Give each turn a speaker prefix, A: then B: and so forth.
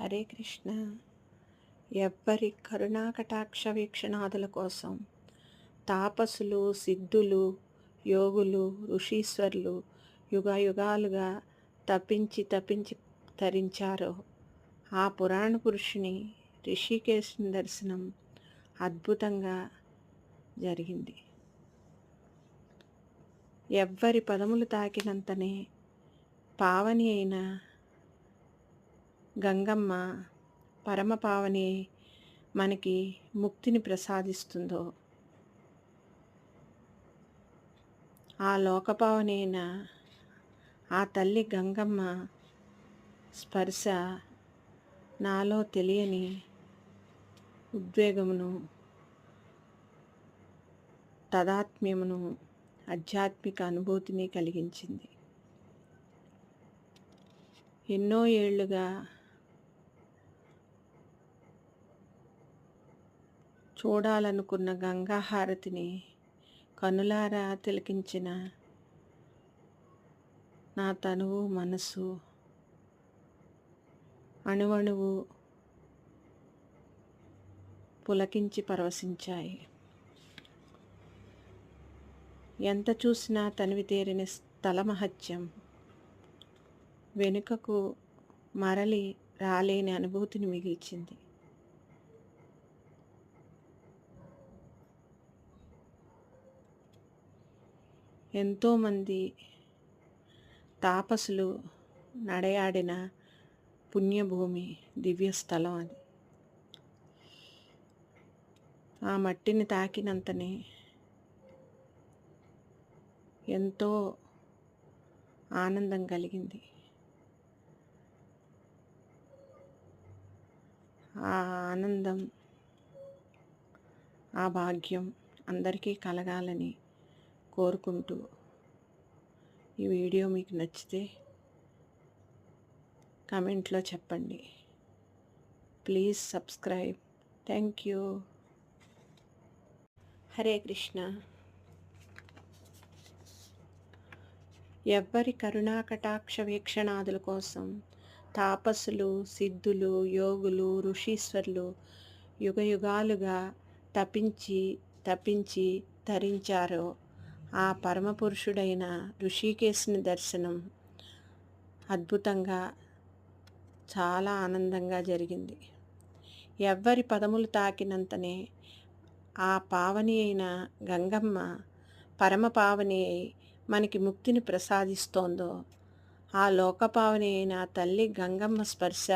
A: హరే కృష్ణ. ఎవ్వరి కరుణాకటాక్ష వీక్షణాదుల కోసం తాపసులు సిద్ధులు యోగులు ఋషీశ్వరులు యుగ యుగాలుగా తప్పించి తప్పించి తరించారో ఆ పురాణ పురుషుని రిషికేశుని దర్శనం అద్భుతంగా జరిగింది. ఎవ్వరి పదములు తాకినంతనే పావని అయిన గంగమ్మ పరమపావని మనకి ముక్తిని ప్రసాదిస్తుందో. ఆ లోకపావనైన ఆ తల్లి గంగమ్మ స్పర్శ నాలో తెలియని ఉద్వేగమును తదాత్మ్యమును ఆధ్యాత్మిక అనుభూతిని కలిగించింది. ఎన్నో ఏళ్ళుగా చూడాలనుకున్న గంగా హారతిని కనులారా తిలకించిన నా తనువు మనసు. అణువణువు పులకించి పరవశించాయి. ఎంత చూసినా తనివి తేరిన స్థలమహత్యం. వెనుకకు మరలి రాలేని అనుభూతిని మిగిల్చింది. ఎంతోమంది తాపసులు నడయాడిన పుణ్యభూమి దివ్యస్థలం అది. ఆ మట్టిని తాకినంతనే ఎంతో ఆనందం కలిగింది. ఆ ఆనందం ఆ భాగ్యం అందరికీ కలగాలని కోరుకుంటూ ఈ వీడియో మీకు నచ్చితే కమెంట్లో చెప్పండి. Please subscribe. Thank you. Hare Krishna. ఎవ్వరి కరుణాకటాక్ష వీక్షణాదుల కోసం తాపసులు సిద్ధులు యోగులు ఋషీశ్వరులు యుగయుగాలుగా తపించి తపించి తరించారో ఆ పరమపురుషుడైన ఋషికేశుని దర్శనం అద్భుతంగా చాలా ఆనందంగా జరిగింది. ఎవ్వరి పదములు తాకినంతనే ఆ పావని అయిన గంగమ్మ పరమ పావని అయి మనకి ముక్తిని ప్రసాదిస్తోందో ఆ లోకపావని అయిన తల్లి గంగమ్మ స్పర్శ